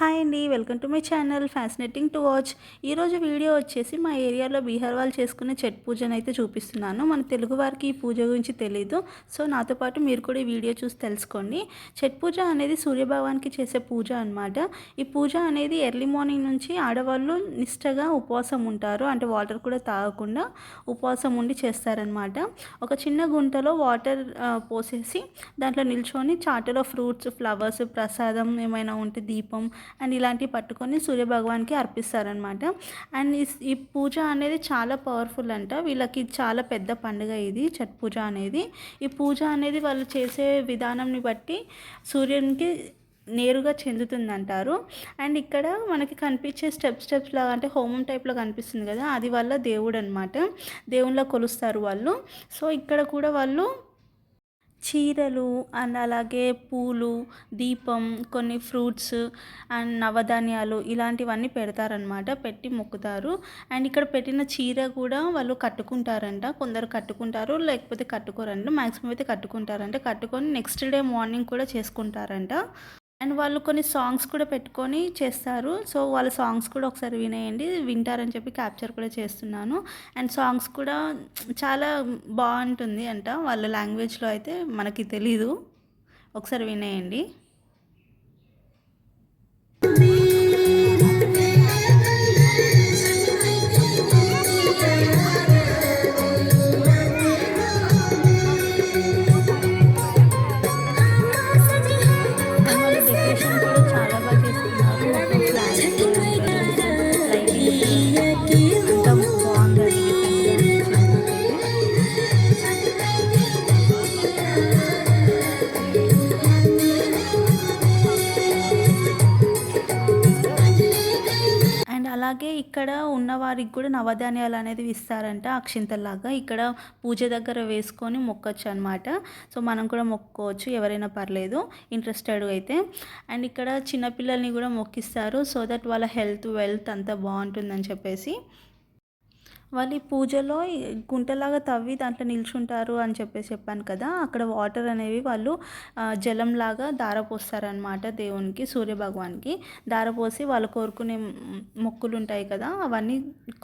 Hi అండి welcome to my channel fascinating to watch ఈరోజు video వచ్చేసి మా ఏరియాలో బీహార్ వాళ్ళు చేసుకునే చెట్ పూజను అయితే చూపిస్తున్నాను. మన తెలుగు వారికి ఈ పూజ గురించి తెలీదు. సో నాతో పాటు మీరు కూడా ఈ వీడియో చూసి తెలుసుకోండి. చెట్ పూజ అనేది సూర్యభగవాన్కి చేసే పూజ అనమాట ఈ పూజ అనేది ఎర్లీ మార్నింగ్ నుంచి ఆడవాళ్ళు నిష్టగా ఉపవాసం ఉంటారు. అంటే వాటర్ కూడా తాగకుండా ఉపవాసం ఉండి చేస్తారనమాట ఒక చిన్న గుంటలో వాటర్ పోసేసి దాంట్లో నిల్చొని చాటలో ఫ్రూట్స్ ఫ్లవర్స్ ప్రసాదం ఏమైనా ఉంటే దీపం అండ్ ఇలాంటివి పట్టుకొని సూర్యభగవాన్కి అర్పిస్తారనమాట అండ్ ఈ పూజ అనేది చాలా పవర్ఫుల్ అంట. వీళ్ళకి చాలా పెద్ద పండుగ ఇది ఛట్ పూజ అనేది. ఈ పూజ అనేది వాళ్ళు చేసే విధానంని బట్టి సూర్యునికి నేరుగా చెందుతుందంటారు. అండ్ ఇక్కడ మనకి కనిపించే స్టెప్ స్టెప్స్ లాగా అంటే హోమం టైప్లో కనిపిస్తుంది కదా అది వల్ల దేవుడు అనమాట దేవుళ్ళ కొలుస్తారు వాళ్ళు. సో ఇక్కడ కూడా వాళ్ళు చీరలు అండ్ అలాగే పూలు దీపం కొన్ని ఫ్రూట్స్ అండ్ నవధాన్యాలు ఇలాంటివన్నీ పెడతారనమాట పెట్టి మొక్కుతారు. అండ్ ఇక్కడ పెట్టిన చీర కూడా వాళ్ళు కట్టుకుంటారంట కొందరు కట్టుకుంటారు లేకపోతే కట్టుకోరంట మ్యాక్సిమం అయితే కట్టుకుంటారంట. కట్టుకొని నెక్స్ట్ డే మార్నింగ్ కూడా చేసుకుంటారంట. అండ్ వాళ్ళు కొన్ని సాంగ్స్ కూడా పెట్టుకొని చేస్తారు. సో వాళ్ళ సాంగ్స్ కూడా ఒకసారి వినేయండి. వింటారని చెప్పి క్యాప్చర్ కూడా చేస్తున్నాను. అండ్ సాంగ్స్ కూడా చాలా బాగుంటుంది అంట. వాళ్ళ లాంగ్వేజ్లో అయితే మనకి తెలీదు. ఒకసారి వినేయండి. అలాగే ఇక్కడ ఉన్నవారికి కూడా నవధాన్యాలు అనేది ఇస్తారంట అక్షింతలాగా ఇక్కడ పూజ దగ్గర వేసుకొని మొక్కొచ్చు అనమాట సో మనం కూడా మొక్కుకోవచ్చు ఎవరైనా పర్లేదు ఇంట్రెస్టెడ్ అయితే. అండ్ ఇక్కడ చిన్నపిల్లల్ని కూడా మొక్కిస్తారు. సో దట్ వాళ్ళ హెల్త్ వెల్త్ అంతా బాగుంటుందని చెప్పేసి. వాళ్ళు ఈ పూజలో గుంటలాగా తవ్వి దాంట్లో నిల్చుంటారు అని చెప్పేసి చెప్పాను కదా అక్కడ వాటర్ అనేవి వాళ్ళు జలంలాగా దారపోస్తారనమాట దేవునికి సూర్యభగవాన్కి. దారపోసి వాళ్ళు కోరుకునే మొక్కులు ఉంటాయి కదా అవన్నీ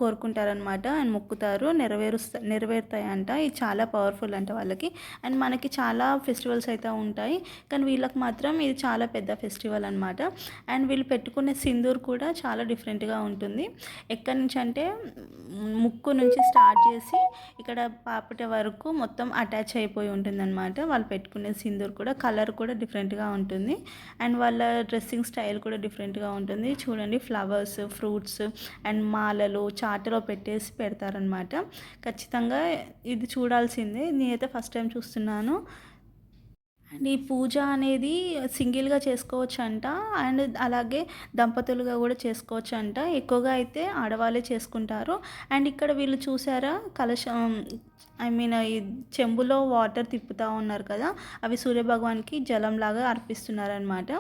కోరుకుంటారనమాట అండ్ మొక్కుతారు. నెరవేరుస్తా నెరవేరుతాయి అంట ఇది చాలా పవర్ఫుల్ అంట వాళ్ళకి. అండ్ మనకి చాలా ఫెస్టివల్స్ అయితే ఉంటాయి. కానీ వీళ్ళకి మాత్రం ఇది చాలా పెద్ద ఫెస్టివల్ అనమాట అండ్ వీళ్ళు పెట్టుకునే సింధూర్ కూడా చాలా డిఫరెంట్గా ఉంటుంది. ఎక్కడి నుంచి అంటే ముక్కు నుంచి స్టార్ట్ చేసి ఇక్కడ పాపట వరకు మొత్తం అటాచ్ అయిపోయి ఉంటుందన్నమాట. వాళ్ళు పెట్టుకునే సింధూర్ కూడా కలర్ కూడా డిఫరెంట్గా ఉంటుంది. అండ్ వాళ్ళ డ్రెస్సింగ్ స్టైల్ కూడా డిఫరెంట్గా ఉంటుంది. చూడండి ఫ్లవర్స్ ఫ్రూట్స్ అండ్ మాలలు చాటలో పెట్టేసి పెడతారనమాట ఖచ్చితంగా ఇది చూడాల్సిందే. నేనైతే ఫస్ట్ టైం చూస్తున్నాను. అండ్ ఈ పూజ అనేది సింగిల్గా చేసుకోవచ్చు అంట అండ్ అలాగే దంపతులుగా కూడా చేసుకోవచ్చు అంట ఎక్కువగా అయితే ఆడవాళ్ళే చేసుకుంటారు. అండ్ ఇక్కడ వీళ్ళు చూసారా? కలశం ఐ మీన్ ఈ చెంబులో వాటర్ తిప్పుతూ ఉన్నారు కదా? అవి సూర్యభగవాన్కి జలంలాగా అర్పిస్తున్నారనమాట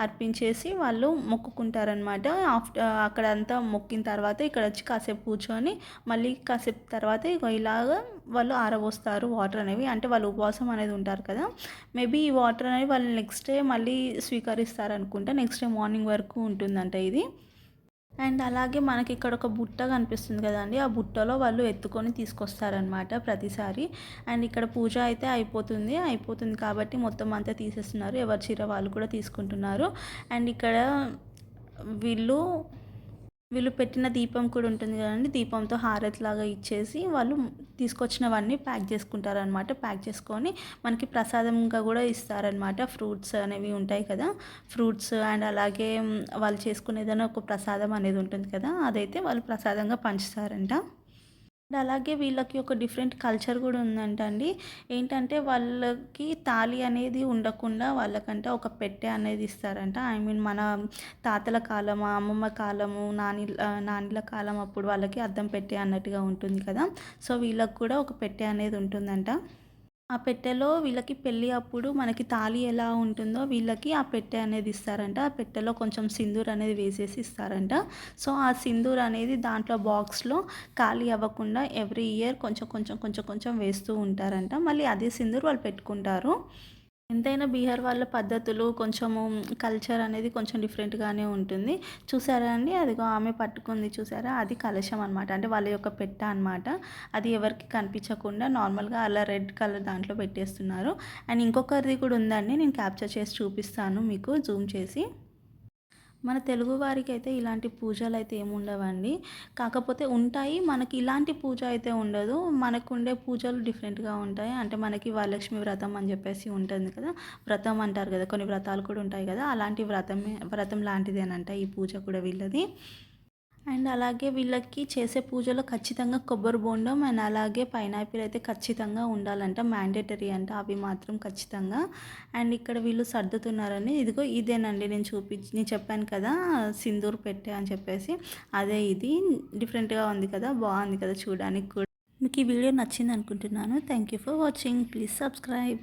అర్పించేసి వాళ్ళు మొక్కుకుంటారనమాట ఆఫ్టర్ అక్కడ అంతా మొక్కిన తర్వాత ఇక్కడ వచ్చి కాసేపు కూర్చొని మళ్ళీ కాసేపు తర్వాత ఇలాగా వాళ్ళు ఆరబోస్తారు వాటర్ అనేవి. అంటే వాళ్ళు ఉపవాసం అనేది ఉంటారు కదా. మేబీ ఈ వాటర్ అనేవి వాళ్ళు నెక్స్ట్ డే మళ్ళీ స్వీకరిస్తారు అనుకుంటా నెక్స్ట్ డే మార్నింగ్ వరకు ఉంటుందంట ఇది. అండ్ అలాగే మనకి ఇక్కడ ఒక బుట్ట కనిపిస్తుంది కదండి. ఆ బుట్టలో వాళ్ళు ఎత్తుకొని తీసుకొస్తారనమాట ప్రతిసారి. అండ్ ఇక్కడ పూజ అయితే అయిపోతుంది. అయిపోతుంది కాబట్టి మొత్తం అంతా తీసేస్తున్నారు. ఎవరి చీర వాళ్ళు కూడా తీసుకుంటున్నారు. అండ్ ఇక్కడ వీళ్ళు వీళ్ళు పెట్టిన దీపం కూడా ఉంటుంది కదండి. దీపంతో హారతిలాగా ఇచ్చేసి వాళ్ళు తీసుకొచ్చినవన్నీ ప్యాక్ చేసుకుంటారనమాట ప్యాక్ చేసుకొని మనకి ప్రసాదంగా కూడా ఇస్తారనమాట ఫ్రూట్స్ అనేవి ఉంటాయి కదా. ఫ్రూట్స్ అండ్ అలాగే వాళ్ళు చేసుకునేదైనా ఒక ప్రసాదం అనేది ఉంటుంది కదా. అదైతే వాళ్ళు ప్రసాదంగా పంచుతారంట. అండ్ అలాగే వీళ్ళకి ఒక డిఫరెంట్ కల్చర్ కూడా ఉందంట అండి ఏంటంటే వాళ్ళకి తాళి అనేది ఉండకుండా వాళ్ళకంటే ఒక పెట్టె అనేది ఇస్తారంట. ఐ మీన్ మన తాతల కాలము అమ్మమ్మ కాలము నాని నానిల కాలం అప్పుడు వాళ్ళకి అద్దం పెట్టే అన్నట్టుగా ఉంటుంది కదా. సో వీళ్ళకి కూడా ఒక పెట్టె అనేది ఉంటుందంట. ఆ పెట్టెలో వీళ్ళకి పెళ్ళి అప్పుడు మనకి తాళి ఎలా ఉంటుందో వీళ్ళకి ఆ పెట్టె అనేది ఇస్తారంట. ఆ పెట్టెలో కొంచెం సింధూర్ అనేది వేసేసి ఇస్తారంట. సో ఆ సింధూర్ అనేది దాంట్లో బాక్స్లో ఖాళీ అవ్వకుండా ఎవ్రీ ఇయర్ కొంచెం కొంచెం కొంచెం కొంచెం వేస్తూ ఉంటారంట. మళ్ళీ అదే సింధూర్ వాళ్ళు పెట్టుకుంటారు. ఎంతైనా బీహార్ వాళ్ళ పద్ధతులు కొంచెము కల్చర్ అనేది కొంచెం డిఫరెంట్గానే ఉంటుంది. చూసారా అండి? అదిగో ఆమె పట్టుకుంది చూసారా? అది కలశం అనమాట అంటే వాళ్ళ యొక్క పెట్ట అనమాట అది ఎవరికి కనిపించకుండా నార్మల్గా అలా రెడ్ కలర్ దాంట్లో పెట్టేస్తున్నారు. అండ్ ఇంకొకరిది కూడా ఉందండి. నేను క్యాప్చర్ చేసి చూపిస్తాను మీకు. జూమ్ చేసి. మన తెలుగు వారికి అయితే ఇలాంటి పూజలు అయితే ఏముండవండి. కాకపోతే ఉంటాయి మనకి ఇలాంటి పూజ అయితే ఉండదు. మనకు ఉండే పూజలు డిఫరెంట్గా ఉంటాయి. అంటే మనకి వరలక్ష్మి వ్రతం అని చెప్పేసి ఉంటుంది కదా. వ్రతం అంటారు కదా కొన్ని వ్రతాలు కూడా ఉంటాయి కదా. అలాంటి వ్రతమే వ్రతం లాంటిదేనంట ఈ పూజ కూడా వీళ్ళది. అండ్ అలాగే వీళ్ళకి చేసే పూజలో ఖచ్చితంగా కొబ్బరి బోండం అండ్ అలాగే పైనాపిల్ అయితే ఖచ్చితంగా ఉండాలంట మ్యాండేటరీ అంట అవి మాత్రం ఖచ్చితంగా. అండ్ ఇక్కడ వీళ్ళు సర్దుతున్నారని ఇదిగో ఇదేనండి నేను చూపించి నేను చెప్పాను కదా సింధూర్ పెట్టే అని చెప్పేసి. అదే ఇది డిఫరెంట్గా ఉంది కదా బాగుంది కదా చూడడానికి కూడా. మీకు ఈ వీడియో నచ్చింది అనుకుంటున్నాను. Thank you for watching please subscribe